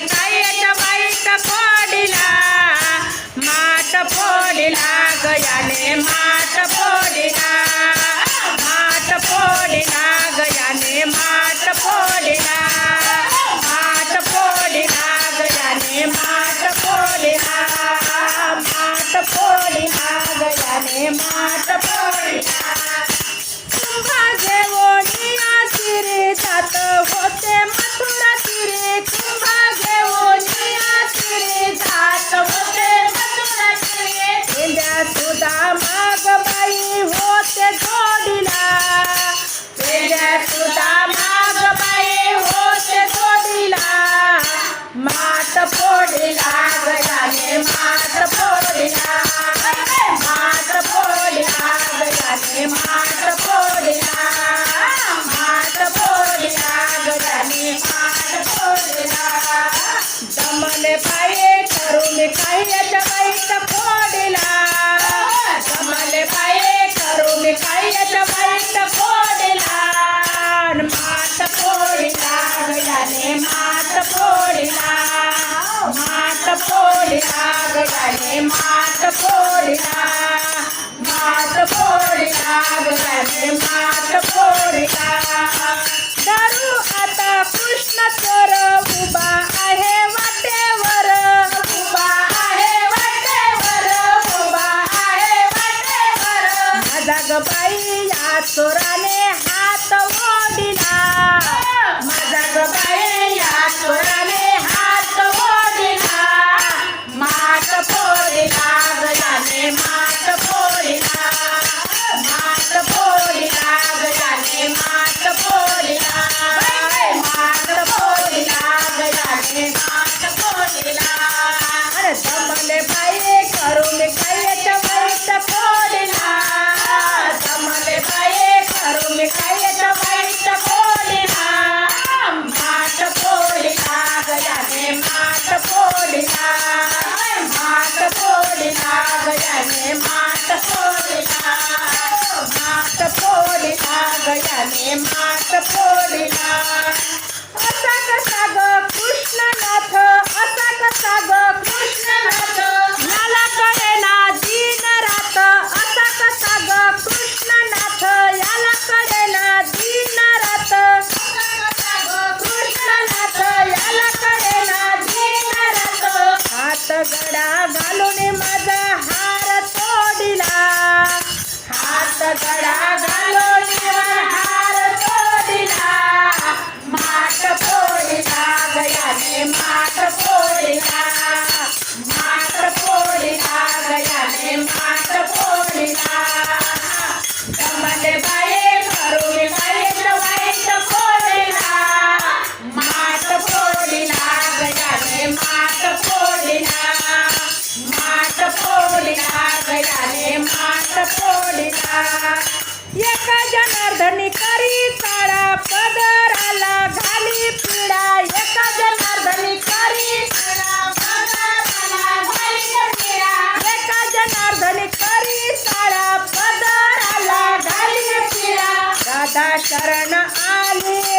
गायच्या बाईचा फोडिला मात फोडिला गयाने मात फोडिला. मात पोळीला मात पोळीला गाले मात पोळीला मात पोळीला गाले मात पोळीला गडा घालून माझा हार तोडिला. हात गडा घालून हार तोडिला. माठ पोडिला गयाने माठ पोडिला माठ पोडिला गयाने एका जनार्दनी करी काळा पदराला घाली पिडा। एका जनार्दनी करी एका जनार्दनी करी शरण आले।